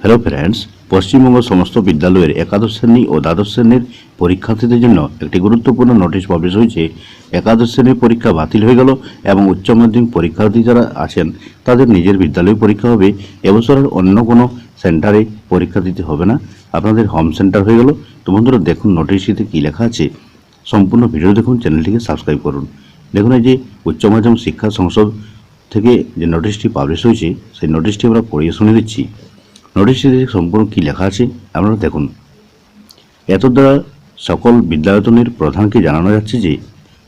Hello friends Paschimbanga সমস্ত বিদ্যালয়ের একাদশ শ্রেণি ও দ্বাদশ শ্রেণির পরীক্ষার্থীদের জন্য একটি গুরুত্বপূর্ণ নোটিশ পাবলিশ হয়েছে। একাদশ শ্রেণির পরীক্ষা বাতিল হয়ে গেল এবং উচ্চ মাধ্যমিক পরীক্ষার্থী যারা আছেন, তাদের নিজের বিদ্যালয়ে পরীক্ষা হবে। এবছরের অন্য কোনো সেন্টারে পরীক্ষা দিতে হবে না। আপনাদের হোম সেন্টার হয়ে গেল। তো বন্ধুরা, দেখুন নোটিশটিতে কী লেখা আছে। সম্পূর্ণ ভিডিও দেখুন চ্যানেলটিকে সাবস্ক্রাইব করুন। দেখুন এই যে উচ্চ মাধ্যমিক শিক্ষা সংসদ থেকে যে নোটিশটি পাবলিশ হয়েছে, সেই নোটিশটি আমরা পড়িয়ে শুনে দিচ্ছি নোটিশটিতে সম্পূর্ণ কী লেখা আছে, আপনারা দেখুন। এত দ্বারা সকল বিদ্যায়তনের প্রধানকে জানানো যাচ্ছে যে,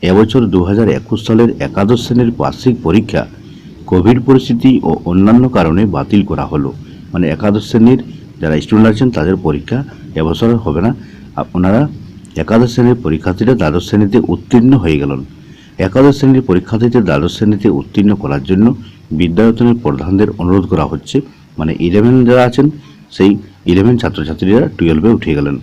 এবছর দু হাজার একুশ সালের একাদশ শ্রেণির বার্ষিক পরীক্ষা কোভিড পরিস্থিতি ও অন্যান্য কারণে বাতিল করা হলো। মানে একাদশ শ্রেণির যারা স্টুডেন্ট আছেন, তাদের পরীক্ষা এবছর হবে না। আপনারা একাদশ শ্রেণির পরীক্ষার্থীরা দ্বাদশ শ্রেণীতে উত্তীর্ণ হয়ে গেলেন। একাদশ শ্রেণির পরীক্ষার্থীদের দ্বাদশ শ্রেণীতে উত্তীর্ণ করার জন্য বিদ্যায়তনের প্রধানদের অনুরোধ করা হচ্ছে। মানে ইলেভেন যারা আছেন, সেই ইলেভেন ছাত্রছাত্রীরা টুয়েলভে উঠে গেলেন।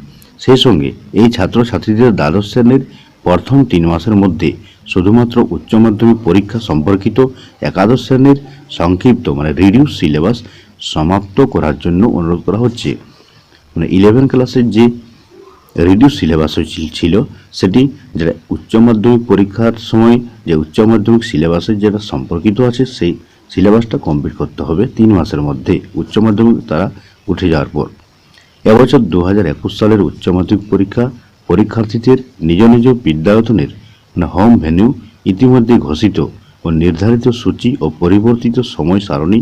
সেই সঙ্গে এই ছাত্রছাত্রীদের দ্বাদশ শ্রেণির প্রথম তিন মাসের মধ্যে শুধুমাত্র উচ্চ মাধ্যমিক পরীক্ষা সম্পর্কিত একাদশ শ্রেণির সংক্ষিপ্ত মানে রিডিউস সিলেবাস সমাপ্ত করার জন্য অনুরোধ করা হচ্ছে। মানে ইলেভেন ক্লাসের যে রিডিউস সিলেবাস ছিল সেটি যেটা উচ্চ মাধ্যমিক পরীক্ষার সময় যে উচ্চ মাধ্যমিক সিলেবাসের যেটা সম্পর্কিত আছে, সেই সিলেবাসটা কমপ্লিট করতে হবে তিন মাসের মধ্যে উচ্চ মাধ্যমিক তারা উঠে যাওয়ার পর। এবছর দু হাজার একুশ সালের উচ্চ মাধ্যমিক পরীক্ষা, পরীক্ষার্থীদের নিজ নিজ বিদ্যায়তনের মানে হোম ভেন্যু ইতিমধ্যে ঘোষিত ও নির্ধারিত সূচি ও পরিবর্তিত সময় সারণী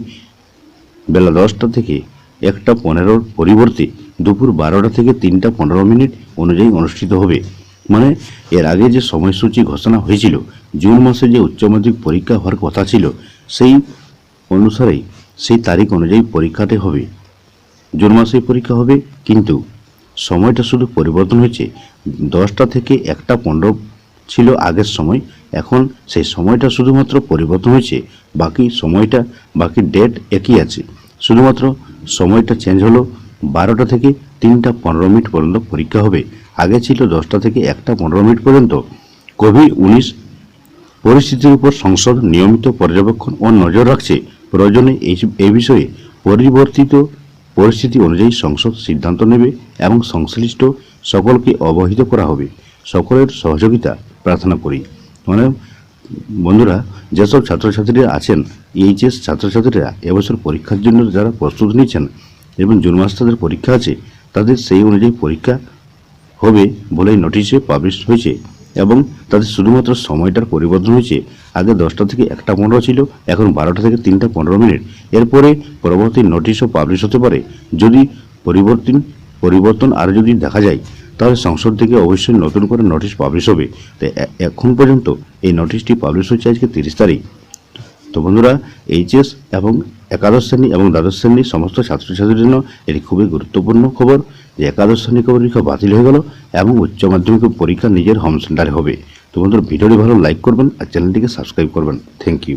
বেলা দশটা থেকে একটা পনেরোর পরিবর্তে দুপুর বারোটা থেকে তিনটা পনেরো মিনিট অনুযায়ী অনুষ্ঠিত হবে। মানে এর আগে যে সময়সূচি ঘোষণা হয়েছিল, জুন মাসে যে উচ্চ মাধ্যমিক পরীক্ষা হওয়ার কথা ছিল সেই অনুসারেই, সেই তারিখ অনুযায়ী পরীক্ষাটি হবে। জুন মাসেই পরীক্ষা হবে, কিন্তু সময়টা শুধু পরিবর্তন হয়েছে। দশটা থেকে একটা পনেরো ছিল আগের সময়, এখন সেই সময়টা শুধুমাত্র পরিবর্তন হয়েছে। বাকি সময়টা, বাকি ডেট একই আছে। শুধুমাত্র সময়টা চেঞ্জ হলো, বারোটা থেকে তিনটা পনেরো মিনিট পর্যন্ত পরীক্ষা হবে। আগে ছিল দশটা থেকে একটা পনেরো মিনিট পর্যন্ত। কোভিড উনিশ পরিস্থিতির উপর সংসদ নিয়মিত পর্যবেক্ষণ ও নজর রাখছে। প্রয়োজনে এই বিষয়ে পরিবর্তিত পরিস্থিতি অনুযায়ী সংসদ সিদ্ধান্ত নেবে এবং সংশ্লিষ্ট সকলকে অবহিত করা হবে। সকলের সহযোগিতা প্রার্থনা করি। মানে বন্ধুরা, যেসব ছাত্রছাত্রীরা আছেন, এইচএস ছাত্রছাত্রীরা এবছর পরীক্ষার জন্য যারা প্রস্তুত নিচ্ছেন এবং জুন মাস তাদের পরীক্ষা আছে, তাদের সেই অনুযায়ী পরীক্ষা হবে বলেই নোটিশে পাবলিশ হয়েছে। এবং তাদের শুধুমাত্র সময়টার পরিবর্তন হয়েছে। আগে দশটা থেকে একটা পনেরো ছিল, এখন বারোটা থেকে তিনটা পনেরো মিনিট। এরপরে পরবর্তী নোটিশও পাবলিশ হতে পারে। যদি পরিবর্তন পরিবর্তন আর যদি দেখা যায়, তাহলে সংসদ থেকে অবশ্যই নতুন করে নোটিশ পাবলিশ হবে। তাই এখন পর্যন্ত এই নোটিশটি পাবলিশ হচ্ছে আজকে তিরিশ তারিখ। তো বন্ধুরা, এইচএস এবং একাদশ শ্রেণি এবং দ্বাদশ শ্রেণির সমস্ত ছাত্রছাত্রীদের জন্য এটি খুবই গুরুত্বপূর্ণ খবর যে একাদশ শ্রেণি পরীক্ষা বাতিল হয়ে গেল এবং উচ্চ মাধ্যমিক পরীক্ষা নিজের হোম সেন্টারে হবে। তো বন্ধুরা, ভিডিওটি ভালো লাইক করবেন আর চ্যানেলটিকে সাবস্ক্রাইব করবেন। Thank you